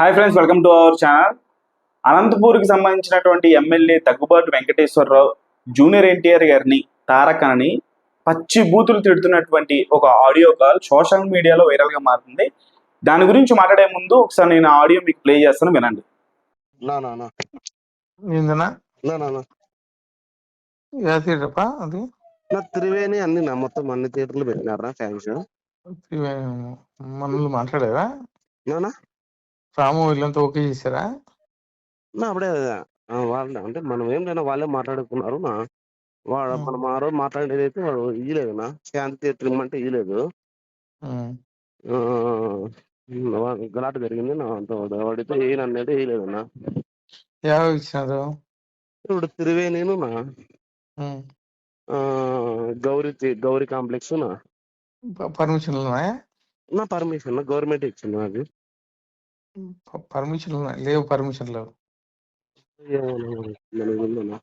Hi friends welcome to our channel అనంతపూర్కి సంబంధించినటువంటి MLA Daggubati Venkateswararao junior NTR గారిని తారకని పచ్చి బూతులు తిడుతున్నటువంటి ఒక ఆడియో కాల్ సోషల్ మీడియాలో వైరల్గా మారుతుంది. దాని గురించి మాట్లాడే ముందు ఒకసారి నేను ఆడియో మీకు ప్లే చేస్తాను వినండి. నా నా నా. ఏందన్నా? నా నా నా. యాసిరప్ప అది? నా త్రివేణి అన్ని నా మొత్తం అన్ని థియేటర్లు పెట్టినారా ఫ్యాన్స్? మనల్ని మాట్లాడారా రాము వీళ్ళంతా ఓకే చేశారా? నా అప్పుడే వాళ్ళ అంటే మనం ఏం లేనా వాళ్ళే మాట్లాడుకున్నారు నా. వాడు. మనం ఆ రోజు మాట్లాడేది అయితే వాడు ఇయ్యలేదు నా. శాంతి థియేటర్ ఇమ్మంటే ఇయ్యలేదు గలాట జరిగింది నా అంత వాడు. వాడితే ఏయను అనేది వేయలేదు నా. యాభై ఇచ్చినారు ఇప్పుడు త్రివేణిను నా. ఉం. ఆ, గౌరీ గౌరీ కాంప్లెక్స్ నా. ప- పర్మిషన్లు ఉన్నాయా? నా పర్మిషన్ గవర్నమెంట్ ఇచ్చింది నాకు. ప- పర్మిషన్లు ఉన్నాయి. లేవు పర్మిషన్ లేవు.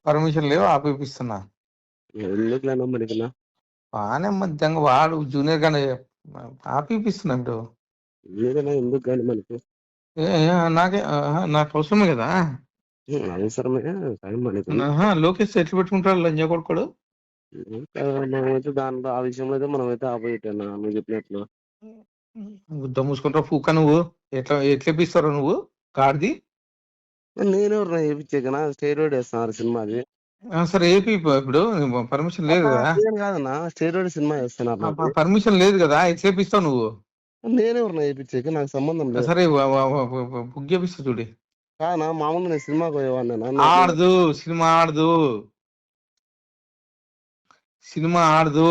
పర్మిషన్ లేవు ఆపిపిస్తున్నా. ఎందుకులేనా మనకి బాగానే మధ్యంగా వాడు జూనియర్ గానే ఆపిపిస్తున్నాడు ఏదైనా ఎందుకు కానీ మనకి? నాకే నాకు అవసరమే కదా? అవసరమే కానీ మనకి లోకేష్ ఎట్లు పెట్టుకుంటాడు లంజ కొడుకోడు? మనమైతే దాంట్లో ఆ విషయంలో అయితే మనమైతే అన్న నువ్వు చెప్పినట్లు గుద్ద మూసుకుంటావు పూక నువ్వు. ఎట్లా ఎట్లా ఇప్పిస్తావు నువ్వు? కార్ది? నేనెవరు చేయించాకనా స్టేరోయిడ్ వేస్తున్నారు సినిమాది. సరే ఏపీ ఇప్పుడు పర్మిషన్ లేదు కదా. నేను కాదన్నా స్టేరోయిడ్ సినిమా వేస్తున్నారు. పర్మిషన్ లేదు కదా ఎట్లా ఇప్పిస్తావు నువ్వు. నేనెవరు వేయించాక నాకు సంబంధం లేదు. సరే బుక్ చేపిస్తా చూడి. కానా మామూలుగా నేను సినిమాకి పోయేవాడిని ఆడదు సినిమా ఆడదు. సినిమా ఆడదు.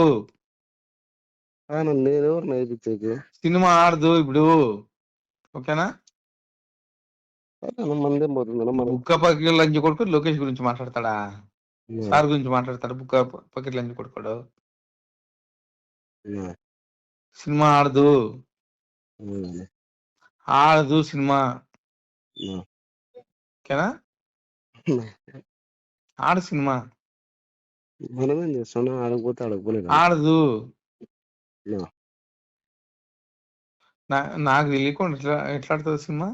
నేనెవరు వేయించాక సినిమా ఆడదు ఇప్పుడు. ఓకేనా? మందేం మనం బుక్క పకెట్ లంచ్ కొడుకు లోకేష్ గురించి మాట్లాడతాడా? సార్ గురించి మాట్లాడతాడు? బుక్క పకెట్ లంచ్ కొడుకోడు. సినిమా ఆడదు. ఆడదు సినిమా. ఓకేనా? ఆడు సినిమా. మనమేం చేస్తున్నాం ఆడకపోతే ఆడకపోలేదు? ఆడదు. నా నాకు తెలియకుండా ఎట్లా ఎట్లా ఆడుతుంది సినిమా?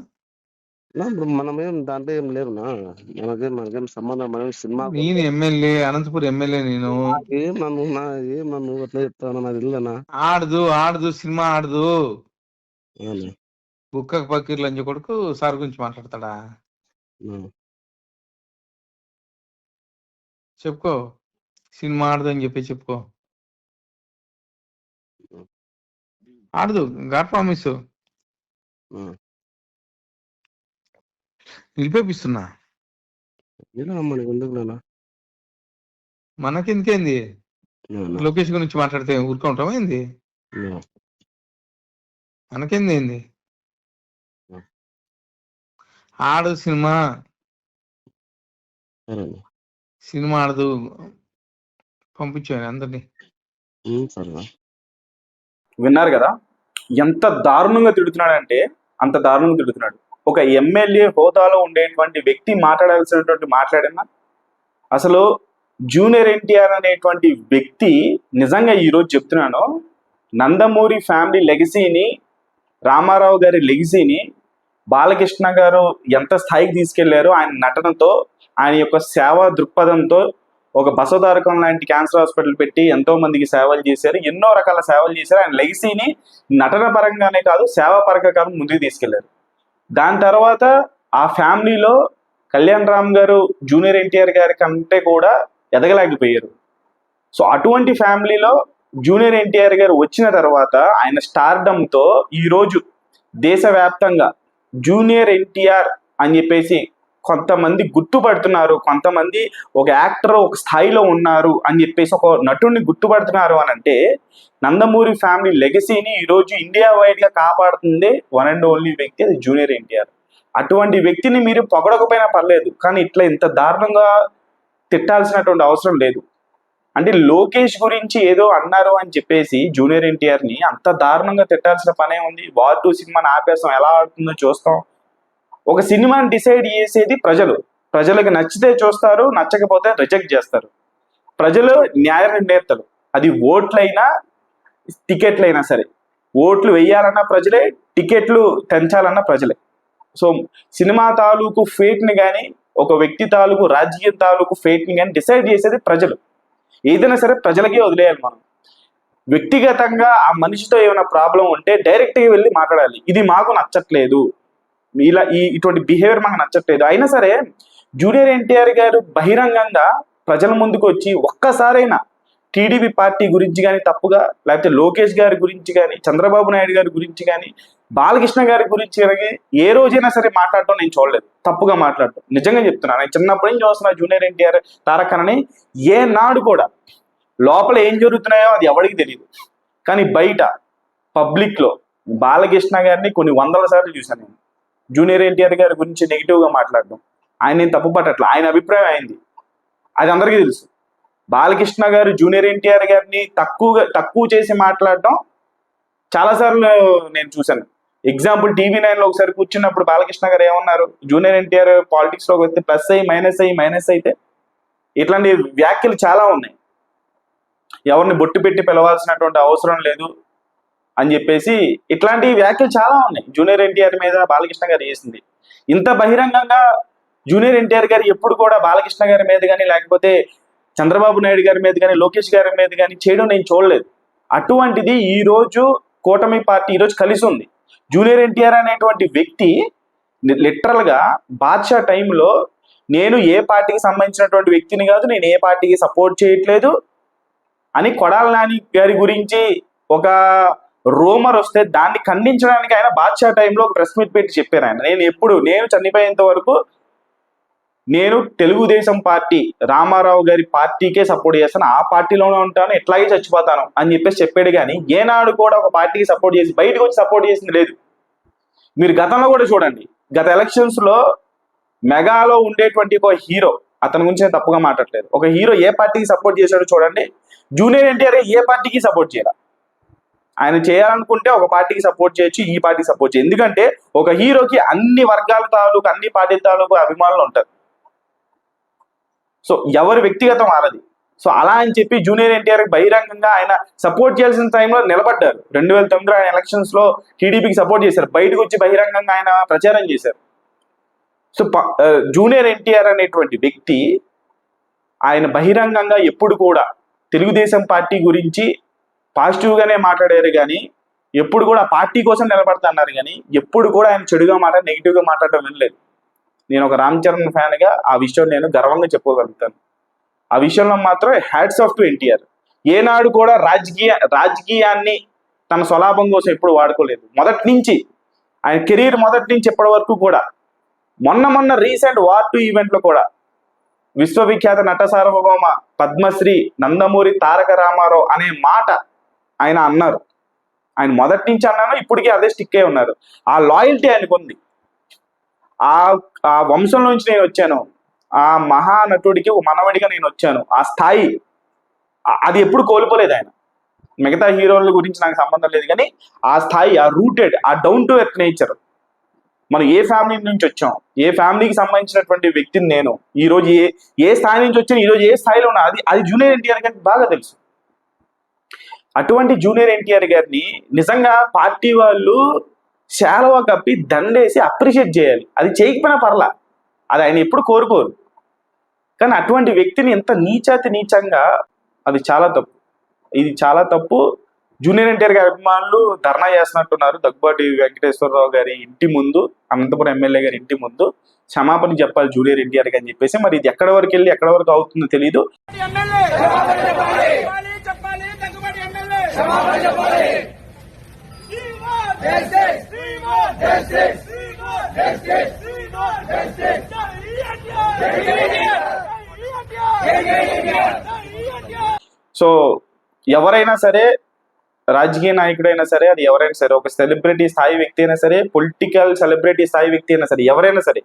నా ఇప్పుడు మనమేం దాంట్లో ఏం లేవునా మనకేం మనకేం సంబంధం మనం సినిమా నేను ఎమ్మెల్యే అనంతపురం ఎమ్మెల్యే నేను. ఏం నన్ను నా ఏం నన్ను అట్లా చెప్తాను నాకు తెలియదన్నా ఆడదు ఆడదు సినిమా ఆడదు. అవును. బుక్క పకీర్ లంచ కొడుకు సార్ గురించి మాట్లాడతాడా? ఆ. చెప్పుకో. సినిమా ఆడదు అని చెప్పి చెప్పుకో. ఆడదు. God promise. నిలిపేపిస్తున్నా. మనకి ఎందుకు? మనకెందుకేంది? లోకేష్ గురించి మాట్లాడితే ఊరుకుంటాం ఏంది. మనకేంది ఏంది. ఆడు సినిమా. సినిమా ఆడదు. పంపించాను అందరినీ. విన్నారు కదా? ఎంత దారుణంగా తిడుతున్నాడంటే అంత దారుణంగా తిడుతున్నాడు. ఒక ఎమ్మెల్యే హోదాలో ఉండేటువంటి వ్యక్తి మాట్లాడాల్సినటువంటి మాట్లాడినా? అసలు జూనియర్ ఎన్టీఆర్ అనేటువంటి వ్యక్తి నిజంగా ఈరోజు చెప్తున్నాను నందమూరి ఫ్యామిలీ లెగసీని రామారావు గారి లెగసీని బాలకృష్ణ గారు ఎంత స్థాయికి తీసుకెళ్ళారో ఆయన నటనతో ఆయన యొక్క సేవా దృక్పథంతో ఒక బసోదారకం లాంటి క్యాన్సర్ హాస్పిటల్ పెట్టి ఎంతో మందికి సేవలు చేశారు. ఎన్నో రకాల సేవలు చేశారు. ఆయన లెగసీని నటన పరంగానే కాదు సేవా పరంగా ముందుకు తీసుకెళ్ళారు. దాని తర్వాత ఆ ఫ్యామిలీలో కళ్యాణ్ రామ్ గారు జూనియర్ ఎన్టీఆర్ గారి కంటే కూడా ఎదగలేకపోయారు. సో అటువంటి ఫ్యామిలీలో జూనియర్ ఎన్టీఆర్ గారు వచ్చిన తర్వాత ఆయన స్టార్డంతో ఈరోజు దేశవ్యాప్తంగా జూనియర్ ఎన్టీఆర్ అని చెప్పేసి కొంతమంది గుర్తుపడుతున్నారు కొంతమంది ఒక యాక్టర్ ఒక స్థాయిలో ఉన్నారు అని చెప్పేసి ఒక నటుడిని గుర్తుపడుతున్నారు అని అంటే నందమూరి ఫ్యామిలీ లెగసీని ఈరోజు ఇండియా వైడ్గా కాపాడుతుంది వన్ అండ్ ఓన్లీ వ్యక్తి అది జూనియర్ ఎన్టీఆర్. అటువంటి వ్యక్తిని మీరు పొగడకపోయినా పర్లేదు కానీ ఇట్లా ఇంత దారుణంగా తిట్టాల్సినటువంటి అవసరం లేదు. అంటే లోకేష్ గురించి ఏదో అన్నారు అని చెప్పేసి జూనియర్ ఎన్టీఆర్ని అంత దారుణంగా తిట్టాల్సిన పనే ఉంది. వార్ టూ సినిమాని ఆపేస్తాం ఎలా ఆడుతుందో చూస్తాం. ఒక సినిమాని డిసైడ్ చేసేది ప్రజలు. ప్రజలకు నచ్చితే చూస్తారు నచ్చకపోతే రిజెక్ట్ చేస్తారు. ప్రజలు న్యాయ నిర్ణేతలు. అది ఓట్లైనా టికెట్లైనా సరే. ఓట్లు వేయాలన్నా ప్రజలే టికెట్లు తెంచాలన్నా ప్రజలే. సో సినిమా తాలూకు ఫేట్ని కానీ ఒక వ్యక్తి తాలూకు రాజకీయ తాలూకు ఫేట్ని కానీ డిసైడ్ చేసేది ప్రజలు. ఏదైనా సరే ప్రజలకే వదిలేయాలి మనం. వ్యక్తిగతంగా ఆ మనిషితో ఏమైనా ప్రాబ్లం ఉంటే డైరెక్ట్గా వెళ్ళి మాట్లాడాలి. ఇది మాకు నచ్చట్లేదు. ఇలా ఈ ఇటువంటి బిహేవియర్ మాకు నచ్చట్లేదు. అయినా సరే జూనియర్ ఎన్టీఆర్ గారు బహిరంగంగా ప్రజల ముందుకు వచ్చి ఒక్కసారైనా టీడీపీ పార్టీ గురించి కానీ తప్పుగా లేకపోతే లోకేష్ గారి గురించి కానీ చంద్రబాబు నాయుడు గారి గురించి కానీ బాలకృష్ణ గారి గురించి కానీ ఏ రోజైనా సరే మాట్లాడటం నేను చూడలేదు. తప్పుగా మాట్లాడటం. నిజంగా చెప్తున్నాను. నేను చిన్నప్పటి నుంచి చూస్తున్నా జూనియర్ ఎన్టీఆర్ తారకనని ఏ నాడు కూడా లోపల ఏం జరుగుతున్నాయో అది ఎవరికి తెలియదు కానీ బయట పబ్లిక్లో బాలకృష్ణ గారిని కొన్ని వందల సార్లు చూశాను నేను. జూనియర్ ఎన్టీఆర్ గారి గురించి నెగిటివ్గా మాట్లాడడం. ఆయన నేను తప్పు పట్టట్ల ఆయన అభిప్రాయం అయింది. అది అందరికీ తెలుసు. బాలకృష్ణ గారు జూనియర్ ఎన్టీఆర్ గారిని తక్కువగా తక్కువ చేసి మాట్లాడడం చాలాసార్లు నేను చూశాను. ఎగ్జాంపుల్ టీవీ నైన్లో ఒకసారి కూర్చున్నప్పుడు బాలకృష్ణ గారు ఏమన్నారు? జూనియర్ ఎన్టీఆర్ పాలిటిక్స్లోకి వస్తే ప్లస్ అయ్యి మైనస్ అయ్యి మైనస్ అయితే ఇట్లాంటి వ్యాఖ్యలు చాలా ఉన్నాయి. ఎవరిని బొట్టు పెట్టి పిలవాల్సినటువంటి అవసరం లేదు. అని చెప్పేసి ఇట్లాంటి వ్యాఖ్యలు చాలా ఉన్నాయి. జూనియర్ ఎన్టీఆర్ మీద బాలకృష్ణ గారు చేసింది. ఇంత బహిరంగంగా జూనియర్ ఎన్టీఆర్ గారు ఎప్పుడు కూడా బాలకృష్ణ గారి మీద కానీ లేకపోతే చంద్రబాబు నాయుడు గారి మీద కానీ లోకేష్ గారి మీద కానీ చేయడం నేను చూడలేదు. అటువంటిది ఈ రోజు కూటమి పార్టీ ఈరోజు కలిసి ఉంది. జూనియర్ ఎన్టీఆర్ అనేటువంటి వ్యక్తి లిటరల్గా బాద్షా టైంలో నేను ఏ పార్టీకి సంబంధించినటువంటి వ్యక్తిని కాదు నేను ఏ పార్టీకి సపోర్ట్ చేయట్లేదు అని కొడాల నాని గారి గురించి ఒక రూమర్ వస్తే దాన్ని ఖండించడానికి ఆయన బాద్షా టైంలో ఒక ప్రెస్ మీట్ పెట్టి చెప్పారు ఆయన. నేను ఎప్పుడు నేను చనిపోయేంత వరకు నేను తెలుగుదేశం పార్టీ రామారావు గారి పార్టీకే సపోర్ట్ చేస్తాను. ఆ పార్టీలోనే ఉంటాను ఎట్లాగే చచ్చిపోతాను అని చెప్పేసి చెప్పాడు కానీ ఏనాడు కూడా ఒక పార్టీకి సపోర్ట్ చేసి బయటకు వచ్చి సపోర్ట్ చేసింది లేదు. మీరు గతంలో కూడా చూడండి గత ఎలక్షన్స్లో మెగాలో ఉండేటువంటి ఒక హీరో అతని గురించి నేను తప్పుగా మాట్లాడలేదు. ఒక హీరో ఏ పార్టీకి సపోర్ట్ చేశాడో చూడండి జూనియర్ ఎన్టీఆర్ ఏ పార్టీకి సపోర్ట్ చేయాలి. ఆయన చేయాలనుకుంటే ఒక పార్టీకి సపోర్ట్ చేయొచ్చు ఈ పార్టీకి సపోర్ట్ చేయొచ్చు. ఎందుకంటే ఒక హీరోకి అన్ని వర్గాల తాలూకు అన్ని పార్టీ తాలూకు అభిమానులు ఉంటారు. సో ఎవరి వ్యక్తిగతం వాళ్ళది సో అలా అని చెప్పి జూనియర్ ఎన్టీఆర్ బహిరంగంగా ఆయన సపోర్ట్ చేయాల్సిన టైంలో నిలబడ్డారు. రెండు వేల తొమ్మిదిలో ఆయన ఎలక్షన్స్లో టీడీపీకి సపోర్ట్ చేశారు. బయటకు వచ్చి బహిరంగంగా ఆయన ప్రచారం చేశారు. సో జూనియర్ ఎన్టీఆర్ అనేటువంటి వ్యక్తి ఆయన బహిరంగంగా ఎప్పుడు కూడా తెలుగుదేశం పార్టీ గురించి పాజిటివ్గానే మాట్లాడారు కానీ ఎప్పుడు కూడా పార్టీ కోసం నిలబడతా కానీ ఎప్పుడు కూడా ఆయన చెడుగా మాట నెగిటివ్గా మాట్లాడటం వినలేదు నేను ఒక రామ్ చరణ్ ఫ్యాన్గా ఆ విషయం నేను గర్వంగా చెప్పుకోగలుగుతాను. ఆ విషయంలో మాత్రం హ్యాట్స్ ఆఫ్ టు ఎన్టీఆర్. ఏనాడు కూడా రాజకీయ రాజకీయాన్ని తన స్వలాభం కోసం ఎప్పుడు వాడుకోలేదు. మొదటి నుంచి ఆయన కెరీర్ మొదటి నుంచి ఇప్పటి వరకు కూడా మొన్న మొన్న రీసెంట్ వార్ టూ ఈవెంట్లో కూడా విశ్వవిఖ్యాత నట సార్వభౌమ పద్మశ్రీ నందమూరి తారక రామారావు అనే మాట ఆయన అన్నారు. ఆయన మొదటి నుంచి అన్నాను ఇప్పటికీ అదే స్టిక్ అయి ఉన్నారు. ఆ లాయల్టీ ఆయనకు ఉంది. ఆ ఆ వంశంలో నుంచి నేను వచ్చాను. ఆ మహానటుడికి ఒక మనవడిగా నేను వచ్చాను. ఆ స్థాయి అది ఎప్పుడు కోల్పోలేదు ఆయన. మిగతా హీరోల గురించి నాకు సంబంధం లేదు కానీ ఆ స్థాయి ఆ రూటెడ్ ఆ డౌన్ టు ఎర్త్ నేచర్ మనం ఏ ఫ్యామిలీ నుంచి వచ్చాం? ఏ ఫ్యామిలీకి సంబంధించినటువంటి వ్యక్తిని నేను? ఈ రోజు ఏ ఏ స్థాయి నుంచి వచ్చాను ఈ రోజు ఏ స్థాయిలో ఉన్నా అది అది జూనియర్ ఎన్టీఆర్ గారికి బాగా తెలుసు. అటువంటి జూనియర్ ఎన్టీఆర్ గారిని నిజంగా పార్టీ వాళ్ళు శాలవ కప్పి దండేసి అప్రిషియేట్ చేయాలి. అది చేయకపోయినా పర్లా. అది ఆయన ఎప్పుడు కోరుకోరు. కానీ అటువంటి వ్యక్తిని ఎంత నీచాతి నీచంగా అది చాలా తప్పు. ఇది చాలా తప్పు. జూనియర్ ఎన్టీఆర్ గారి అభిమానులు ధర్నా చేస్తున్నట్టున్నారు. దగ్గుబాటి వెంకటేశ్వరరావు గారి ఇంటి ముందు అనంతపురం ఎమ్మెల్యే గారి ఇంటి ముందు క్షమాపణ చెప్పాలి జూనియర్ ఎన్టీఆర్ అని చెప్పేసి మరి ఇది ఎక్కడ వరకు వెళ్ళి ఎక్కడ వరకు అవుతుందో తెలియదు ఎమ్మెల్యే చెప్పాలి చెప్పాలి దగ్గుబాటి ఎమ్మెల్యే సో ఎవరైనా సరే రాజకీయ నాయకుడైనా సరే అది ఎవరైనా సరే ఒక సెలబ్రిటీ స్థాయి వ్యక్తి అయినా సరే పొలిటికల్ సెలబ్రిటీ స్థాయి వ్యక్తి అయినా సరే ఎవరైనా సరే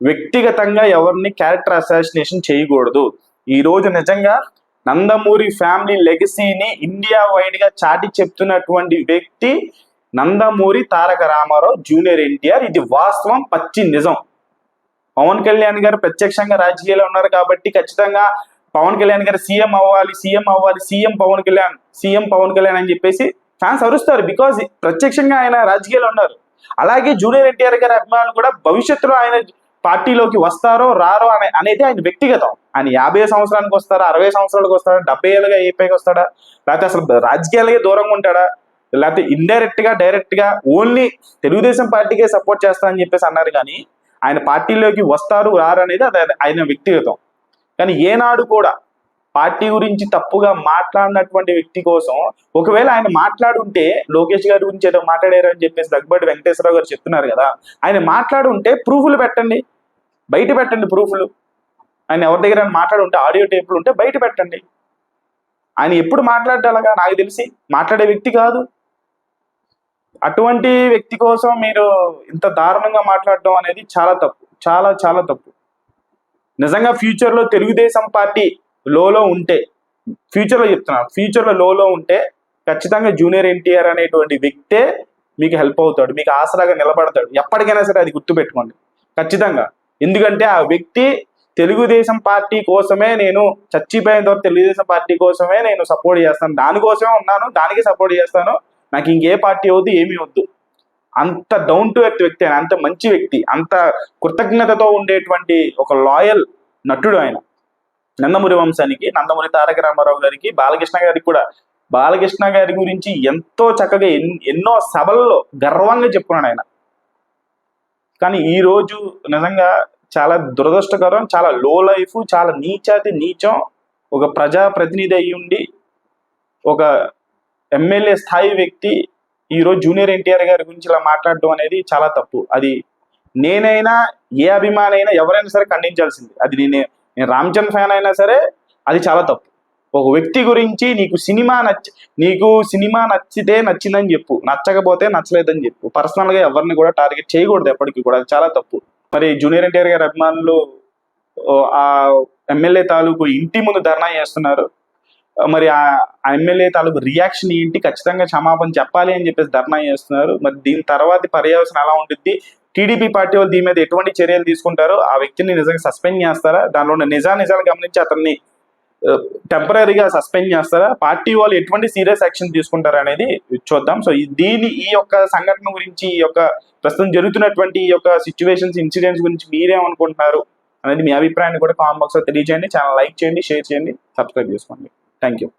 వ్యక్తిగతంగా ఎవరిని క్యారెక్టర్ అసాసినేషన్ చేయకూడదు. ఈ రోజు నిజంగా నందమూరి ఫ్యామిలీ లెగసీని ఇండియా వైడ్గా చాటి చెప్తున్నటువంటి వ్యక్తి నందమూరి తారక రామారావు జూనియర్ ఎన్టీఆర్. ఇది వాస్తవం పచ్చి నిజం. పవన్ కళ్యాణ్ గారు ప్రత్యక్షంగా రాజకీయాల్లో ఉన్నారు కాబట్టి ఖచ్చితంగా పవన్ కళ్యాణ్ గారు సీఎం అవ్వాలి సీఎం అవ్వాలి సీఎం పవన్ కళ్యాణ్ సీఎం పవన్ కళ్యాణ్ అని చెప్పేసి ఫ్యాన్స్ అరుస్తారు బికాజ్ ప్రత్యక్షంగా ఆయన రాజకీయాల్లో ఉన్నారు. అలాగే జూనియర్ ఎన్టీఆర్ గారి అభిమానులు కూడా భవిష్యత్తులో ఆయన పార్టీలోకి వస్తారో రారో అనే అనేది ఆయన వ్యక్తిగతం. ఆయన యాభై సంవత్సరానికి వస్తారా అరవై సంవత్సరాలకు వస్తాడా డెబ్బై ఏళ్ళుగా ఏపీకి వస్తాడా? లేకపోతే అసలు రాజకీయాలకే దూరంగా ఉంటాడా? లేకపోతే ఇండైరెక్ట్గా డైరెక్ట్గా ఓన్లీ తెలుగుదేశం పార్టీకే సపోర్ట్ చేస్తా అని చెప్పేసి అన్నారు కానీ ఆయన పార్టీలోకి వస్తారు రారు అనేది అది ఆయన వ్యక్తిగతం. కానీ ఏనాడు కూడా పార్టీ గురించి తప్పుగా మాట్లాడినటువంటి వ్యక్తి కోసం ఒకవేళ ఆయన మాట్లాడుంటే లోకేష్ గారి గురించి ఏదో మాట్లాడారు అని చెప్పేసి దగ్గబడి వెంకటేశ్వరరావు గారు చెప్తున్నారు కదా ఆయన మాట్లాడుంటే ప్రూఫ్లు పెట్టండి. బయట పెట్టండి ప్రూఫ్లు. ఆయన ఎవరి దగ్గర మాట్లాడుంటే ఆడియో టేపులు ఉంటే బయట పెట్టండి. ఆయన ఎప్పుడు మాట్లాడాలగా నాకు తెలిసి మాట్లాడే వ్యక్తి కాదు. అటువంటి వ్యక్తి కోసం మీరు ఇంత దారుణంగా మాట్లాడడం అనేది చాలా తప్పు. చాలా చాలా తప్పు. నిజంగా ఫ్యూచర్లో తెలుగుదేశం పార్టీ లోలో ఉంటే ఫ్యూచర్లో చెప్తున్నాను ఫ్యూచర్లో లోలో ఉంటే ఖచ్చితంగా జూనియర్ ఎన్టీఆర్ అనేటువంటి వ్యక్తే మీకు హెల్ప్ అవుతాడు మీకు ఆసరాగా నిలబడతాడు. ఎప్పటికైనా సరే అది గుర్తుపెట్టుకోండి. ఖచ్చితంగా. ఎందుకంటే ఆ వ్యక్తి తెలుగుదేశం పార్టీ కోసమే నేను చచ్చిపోయిన తర్వాత తెలుగుదేశం పార్టీ కోసమే నేను సపోర్ట్ చేస్తాను. దానికోసమే ఉన్నాను దానికి సపోర్ట్ చేస్తాను. నాకు ఇంకే పార్టీ వద్దు ఏమీ వద్దు అంత డౌన్ టు ఎర్త్ వ్యక్తి ఆయన అంత మంచి వ్యక్తి అంత కృతజ్ఞతతో ఉండేటువంటి ఒక లాయల్ నటుడు ఆయన. నందమూరి వంశానికి నందమూరి తారక రామారావు గారికి బాలకృష్ణ గారికి కూడా. బాలకృష్ణ గారి గురించి ఎంతో చక్కగా ఎన్- ఎన్నో సభల్లో గర్వంగా చెప్పుకున్నాడు ఆయన. కానీ ఈ రోజు నిజంగా చాలా దురదృష్టకరం చాలా లో లైఫ్ చాలా నీచాతి నీచం ఒక ప్రజా ప్రతినిధి అయి ఉండి ఒక ఎమ్మెల్యే స్థాయి వ్యక్తి ఈ రోజు జూనియర్ ఎన్టీఆర్ గారి గురించి ఇలా మాట్లాడడం అనేది చాలా తప్పు. అది నేనైనా ఏ అభిమానైనా ఎవరైనా సరే ఖండించాల్సింది. అది నేను నేను రామ్ చంద్ ఫ్యాన్ అయినా సరే అది చాలా తప్పు. ఒక వ్యక్తి గురించి నీకు సినిమా నచ్చి నీకు సినిమా నచ్చితే నచ్చిందని చెప్పు. నచ్చకపోతే నచ్చలేదని చెప్పు. పర్సనల్గా ఎవరిని కూడా టార్గెట్ చేయకూడదు ఎప్పటికీ కూడా. అది చాలా తప్పు. మరి జూనియర్ ఎన్టీఆర్ గారి అభిమానులు ఆ ఎమ్మెల్యే తాలూకు ఇంటి ముందు ధర్నా చేస్తున్నారు. మరి ఆ ఎమ్మెల్యే తాలూకు రియాక్షన్ ఏంటి? ఖచ్చితంగా క్షమాపణ చెప్పాలి అని చెప్పేసి ధర్నా చేస్తున్నారు. మరి దీని తర్వాత పర్యవసనం ఎలా ఉంటుంది టీడీపీ పార్టీ వాళ్ళు దీని మీద ఎటువంటి చర్యలు తీసుకుంటారో ఆ వ్యక్తిని నిజంగా సస్పెండ్ చేస్తారా? దానిలో నిజా నిజాలు గమనించి అతన్ని టెంపరీగా సస్పెండ్ చేస్తారా? పార్టీ వాళ్ళు ఎటువంటి సీరియస్ యాక్షన్ తీసుకుంటారు అనేది చూద్దాం. సో దీని ఈ యొక్క సంఘటన గురించి ఈ యొక్క ప్రస్తుతం జరుగుతున్నటువంటి ఈ యొక్క సిచ్యువేషన్స్ ఇన్సిడెంట్స్ గురించి మీరేమనుకుంటున్నారు అనేది మీ అభిప్రాయాన్ని కూడా కామెంట్ బాక్స్లో తెలియజేయండి. ఛానల్ లైక్ చేయండి షేర్ చేయండి సబ్స్క్రైబ్ చేసుకోండి. Thank you